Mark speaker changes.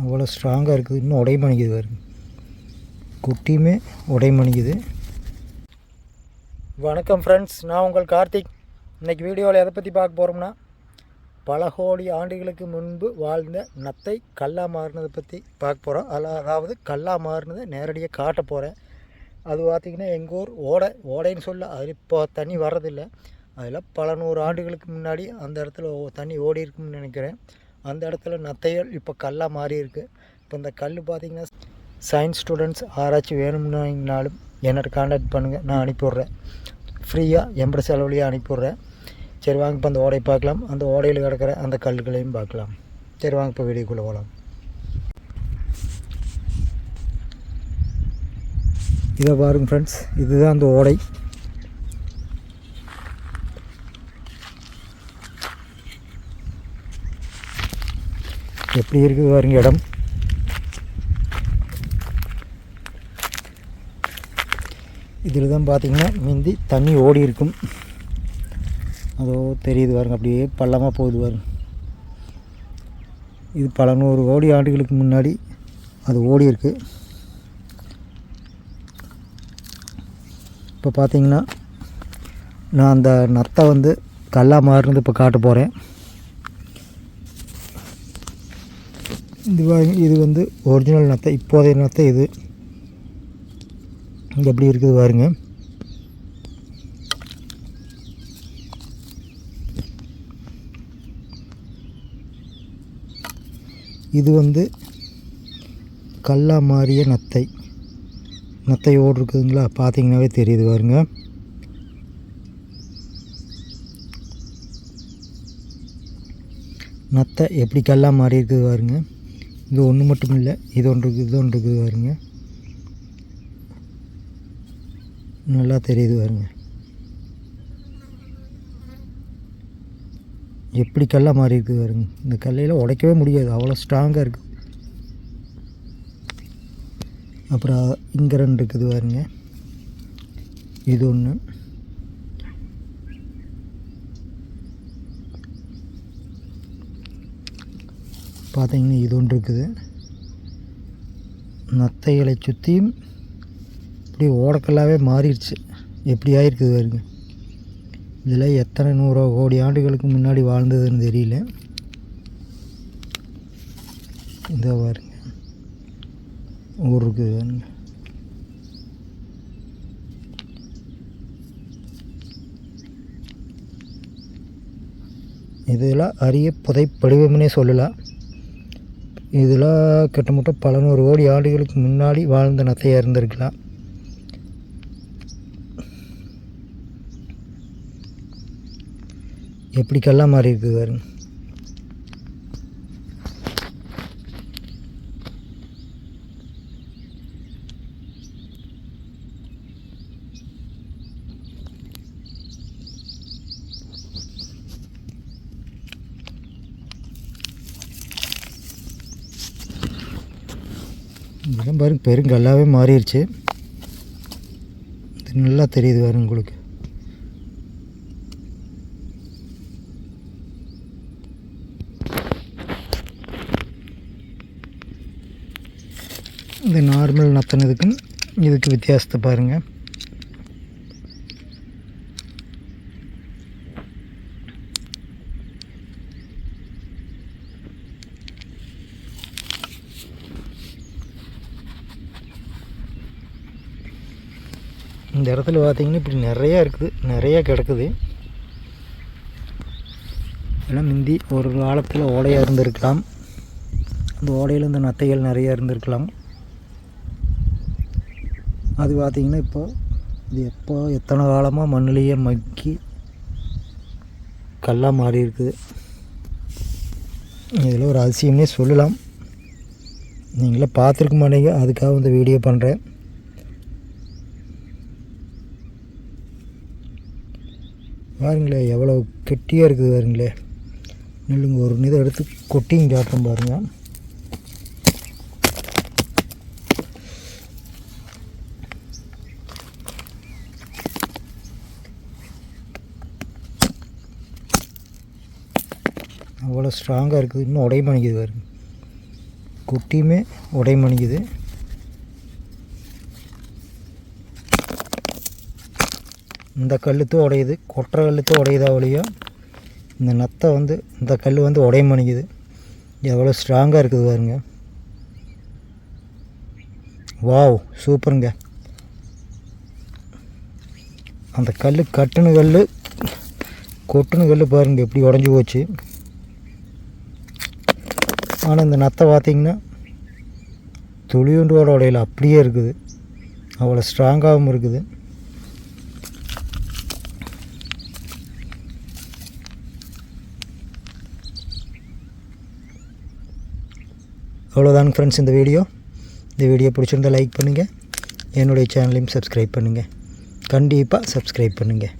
Speaker 1: அவ்வளோ ஸ்ட்ராங்காக இருக்குது. இன்னும் உடைமணிக்குது பாருங்க. குட்டியுமே உடைமணிக்குது. வணக்கம் ஃப்ரெண்ட்ஸ் நான் உங்கள் கார்த்திக். இன்றைக்கி வீடியோவில் எதை பற்றி பார்க்க போகிறோம்னா பல கோடி ஆண்டுகளுக்கு முன்பு வாழ்ந்த நத்தை கல்லா மாறினதை பற்றி பார்க்க போகிறோம் அதில் அதாவது கல்லா மாறினதை நேரடியாக காட்ட போகிறேன் அது பார்த்திங்கன்னா எங்கள் ஊர் ஓடை ஓடைன்னு சொல்ல அது இப்போ தண்ணி வர்றதில்லை. அதில் பல நூறு ஆண்டுகளுக்கு முன்னாடி அந்த இடத்துல ஓ- தண்ணி ஓடி இருக்குன்னு நினைக்கிறேன். அந்த இடத்துல நத்தைகள் இப்போ கல்லாக மாறி இருக்குது இப்போ இந்த கல் பார்த்திங்கன்னா சயின்ஸ் ஸ்டூடெண்ட்ஸ் ஆராய்ச்சி வேணும்னாலும் என்னோட காண்டாக்ட் பண்ணுங்கள் நான் அனுப்பிவிட்றேன் ஃப்ரீயாக எம்பட செலவுலேயே அனுப்பிவிட்றேன் சரி வாங்க இப்போ அந்த ஓடையை பார்க்கலாம். அந்த ஓடையில் கிடக்கிற அந்த கல்லுகளையும் பார்க்கலாம். சரி வாங்க இப்போ வீடியோக்குள்ளே போகலாம். இதை பாருங்க ஃப்ரெண்ட்ஸ் இதுதான் அந்த ஓடை. எப்படி இருக்குது பாருங்க இடம். இதில் தான் பார்த்தீங்கன்னா மிந்தி தண்ணி ஓடி இருக்கும். அதோ தெரியுது பாருங்க அப்படியே பள்ளமாக போகுது பாருங்க. இது பல நூறு கோடி ஆண்டுகளுக்கு முன்னாடி அது ஓடி இருக்கு. இப்போ பார்த்தீங்கன்னா நான் அந்த நத்தை வந்து கல்லாக மாறுனது இப்போ காட்ட போகிறேன் இது இது வந்து ஒரிஜினல் நத்தை இப்போதைய நத்தை இது. இங்கே எப்படி இருக்குது பாருங்க. இது வந்து கல்லா மாறிய நத்தை. நத்தை ஓடு இருக்குதுங்களா? பார்த்தீங்கன்னாவே தெரியுது பாருங்க. நத்தை எப்படி கல்லா மாறி இருக்குது பாருங்க. இது ஒன்று மட்டும் இல்லை. இது ஒன்று இருக்குது இது ஒன்று இருக்குது பாருங்க. நல்லா தெரியுது பாருங்க. எப்படி கல்லாக மாறி இருக்குது பாருங்க. இந்த கல்லையில் உடைக்கவே முடியாது. அவ்வளோ ஸ்ட்ராங்காக இருக்குது அப்புறம் இங்கே ரெண்டு இருக்குது பாருங்க. இது ஒன்று பார்த்தீங்கன்னா இது ஒன்று இருக்குது. நத்தைகளை சுற்றியும் இப்படி ஓடக்கல்லாவே மாறிடுச்சு. எப்படி ஆயிருக்குது பாருங்க. இதில் எத்தனை நூறு கோடி ஆண்டுகளுக்கு முன்னாடி வாழ்ந்ததுன்னு தெரியல. இந்த பாருங்க. ஊர் இருக்குது பாருங்க. இதெல்லாம் அரிய புதைப்படிவம்னே சொல்லலாம். இதெல்லாம் கிட்டத்தட்ட பல நூறு கோடி ஆண்டுகளுக்கு முன்னாடி வாழ்ந்த நத்தையாக இருந்திருக்கலாம். எப்படி கல்லாம் மாறி இருக்குது பாருங்க. இதெல்லாம் பாருங்க பெருங்கல்லாவே மாறிடுச்சு இது நல்லா தெரியுது பாருங்க உங்களுக்கு. இந்த நார்மல் நத்தனதுக்கும் இதுக்கு வித்தியாசத்தை பாருங்கள் இந்த இடத்துல பார்த்தீங்கன்னா இப்படி நிறையா இருக்குது. நிறையா கிடக்குது. எல்லாம் முந்தி ஒரு காலத்தில் ஓடையாக இருந்திருக்கலாம் அந்த ஓடையில் இந்த நத்தைகள் நிறையா இருந்திருக்கலாம் அது பார்த்திங்கன்னா இப்போ இது எப்போ எத்தனை காலமாக மண்ணிலேயே மக்கி கல்லாக மாறி இருக்குது இதில் ஒரு அதிசயமே சொல்லலாம். நீங்களே பார்த்துருக்க மாட்டீங்க. அதுக்காக இந்த வீடியோ பண்ணுறேன் பாருங்களேன் எவ்வளோ கெட்டியாக இருக்குது பாருங்களேன் நில்லுங்க ஒரு இதை எடுத்து கொட்டியும் காட்டுறோம் பாருங்கள் அவ்வளோ ஸ்ட்ராங்காக இருக்குது. இன்னும் உடைய பாருங்க. குட்டியுமே உடைமணிக்குது இந்த கல்லுத்தும் உடையுது கொற்ற கல்லுத்தும் உடையுதா ஒழியோ இந்த நத்தை வந்து இந்த கல் வந்து உடைமணிக்குது எவ்வளோ ஸ்ட்ராங்காக இருக்குது பாருங்க. வாவ் சூப்பருங்க அந்த கல் கட்டுன கல் கொட்டுன கல் பாருங்க எப்படி உடஞ்சி போச்சு. ஆனால் இந்த நத்தை பார்த்திங்கன்னா துளியுண்டோட உடையில அப்படியே இருக்குது. அவ்வளோ ஸ்ட்ராங்காகவும் இருக்குது. அவ்வளோதாங்க ஃப்ரெண்ட்ஸ் இந்த வீடியோ இந்த வீடியோ பிடிச்சிருந்தா லைக் பண்ணுங்கள் என்னுடைய சேனலையும் சப்ஸ்கிரைப் பண்ணுங்கள் கண்டிப்பாக சப்ஸ்கிரைப் பண்ணுங்கள்